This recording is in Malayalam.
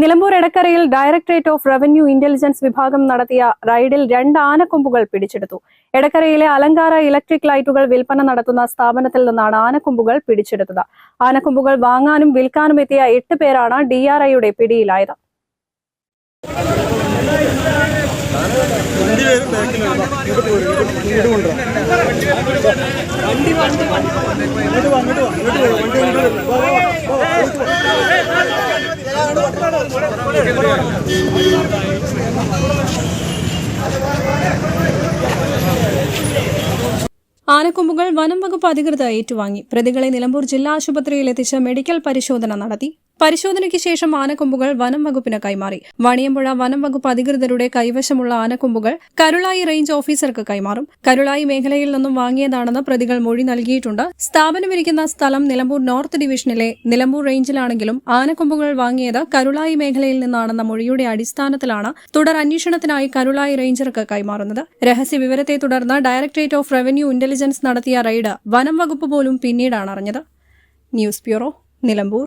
നിലമ്പൂർ എടക്കരയിൽ ഡയറക്ടറേറ്റ് ഓഫ് റവന്യൂ ഇന്റലിജൻസ് വിഭാഗം നടത്തിയ റൈഡിൽ രണ്ട് ആനക്കൊമ്പുകൾ പിടിച്ചെടുത്തു. എടക്കരയിലെ അലങ്കാര ഇലക്ട്രിക് ലൈറ്റുകൾ വിൽപ്പന നടത്തുന്ന സ്ഥാപനത്തിൽ നിന്നാണ് ആനക്കൊമ്പുകൾ പിടിച്ചെടുത്തത്. ആനക്കൊമ്പുകൾ വാങ്ങാനും വിൽക്കാനും എത്തിയ എട്ട് പേരാണ് പിടിയിലായത്. രണ്ടുപേരും ബാക്കിലാണ് ഇങ്ങോട്ട് ആനക്കൊമ്പുകൾ വനം വകുപ്പ് അധികൃതർ ഏറ്റുവാങ്ങി. പ്രതികളെ നിലമ്പൂർ ജില്ലാ ആശുപത്രിയിൽ എത്തിച്ച് മെഡിക്കൽ പരിശോധന നടത്തി. പരിശോധനയ്ക്ക് ശേഷം ആനക്കൊമ്പുകൾ വനം വകുപ്പിന് കൈമാറി. വണിയമ്പുഴ വനം വകുപ്പ് അധികൃതരുടെ കൈവശമുള്ള ആനക്കൊമ്പുകൾ കരുളായി റേഞ്ച് ഓഫീസർക്ക് കൈമാറും. കരുളായി മേഖലയിൽ നിന്നും വാങ്ങിയതാണെന്ന് പ്രതികൾ മൊഴി നൽകിയിട്ടുണ്ട്. സ്ഥാപനമിരിക്കുന്ന സ്ഥലം നിലമ്പൂർ നോർത്ത് ഡിവിഷനിലെ നിലമ്പൂർ റേഞ്ചിലാണെങ്കിലും ആനക്കൊമ്പുകൾ വാങ്ങിയത് കരുളായി മേഖലയിൽ നിന്നാണെന്ന മൊഴിയുടെ അടിസ്ഥാനത്തിലാണ് തുടർ അന്വേഷണത്തിനായി കരുളായി റേഞ്ചർക്ക് കൈമാറുന്നത്. രഹസ്യ വിവരത്തെ തുടർന്ന് ഡയറക്ടറേറ്റ് ഓഫ് റവന്യൂ ഇന്റലിജൻസ് നടത്തിയ റെയ്ഡ് വനം വകുപ്പ് പോലും പിന്നീടാണ് അറിഞ്ഞത്. News bureau Nilambur.